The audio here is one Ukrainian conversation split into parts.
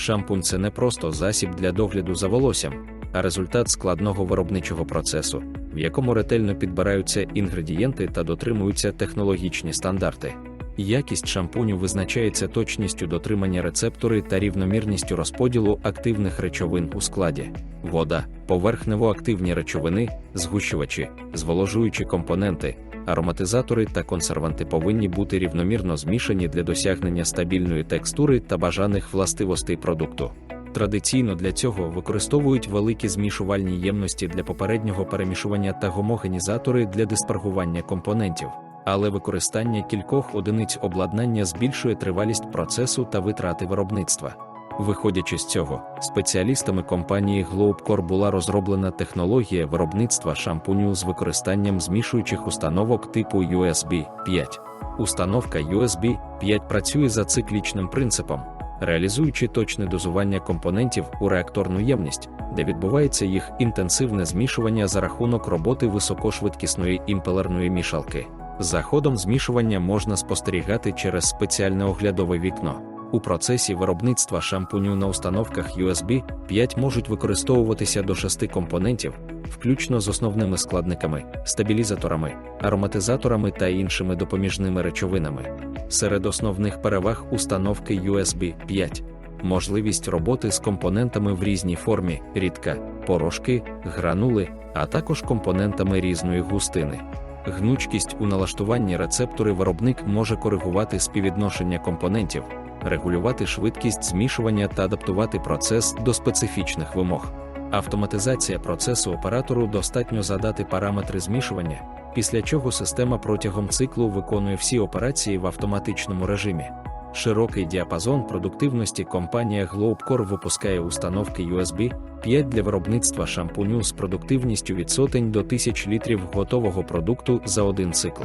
Шампунь це не просто засіб для догляду за волоссям, а результат складного виробничого процесу, в якому ретельно підбираються інгредієнти та дотримуються технологічні стандарти. Якість шампуню визначається точністю дотримання рецептори та рівномірністю розподілу активних речовин у складі. Вода, поверхнево-активні речовини, згущувачі, зволожуючі компоненти, ароматизатори та консерванти повинні бути рівномірно змішані для досягнення стабільної текстури та бажаних властивостей продукту. Традиційно для цього використовують великі змішувальні ємності для попереднього перемішування та гомогенізатори для диспаргування компонентів, але використання кількох одиниць обладнання збільшує тривалість процесу та витрати виробництва. Виходячи з цього, спеціалістами компанії Globcore була розроблена технологія виробництва шампуню з використанням змішуючих установок типу USB 5. Установка USB 5 працює за циклічним принципом, реалізуючи точне дозування компонентів у реакторну ємність, де відбувається їх інтенсивне змішування за рахунок роботи високошвидкісної імпелерної мішалки. За ходом змішування можна спостерігати через спеціальне оглядове вікно. У процесі виробництва шампуню на установках USB 5 можуть використовуватися до 6 компонентів, включно з основними складниками, стабілізаторами, ароматизаторами та іншими допоміжними речовинами. Серед основних переваг установки USB 5 можливість роботи з компонентами в різній формі, рідка, порошки, гранули, а також компонентами різної густини. Гнучкість у налаштуванні рецептори виробник може коригувати співвідношення компонентів, регулювати швидкість змішування та адаптувати процес до специфічних вимог. Автоматизація процесу оператору достатньо задати параметри змішування, після чого система протягом циклу виконує всі операції в автоматичному режимі. Широкий діапазон продуктивності компанія Globcore випускає установки USB 5 для виробництва шампуню з продуктивністю від сотень до тисяч літрів готового продукту за один цикл.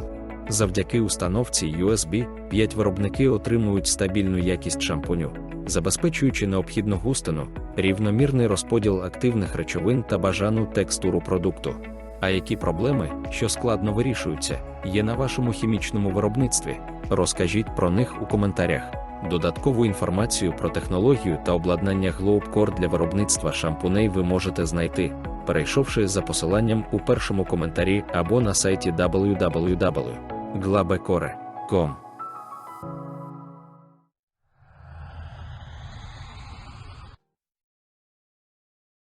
Завдяки установці USB 5 виробники отримують стабільну якість шампуню, забезпечуючи необхідну густину, рівномірний розподіл активних речовин та бажану текстуру продукту. А які проблеми, що складно вирішуються, є на вашому хімічному виробництві? Розкажіть про них у коментарях. Додаткову інформацію про технологію та обладнання Globcore для виробництва шампуней ви можете знайти, перейшовши за посиланням у першому коментарі або на сайті www.glabecore.com.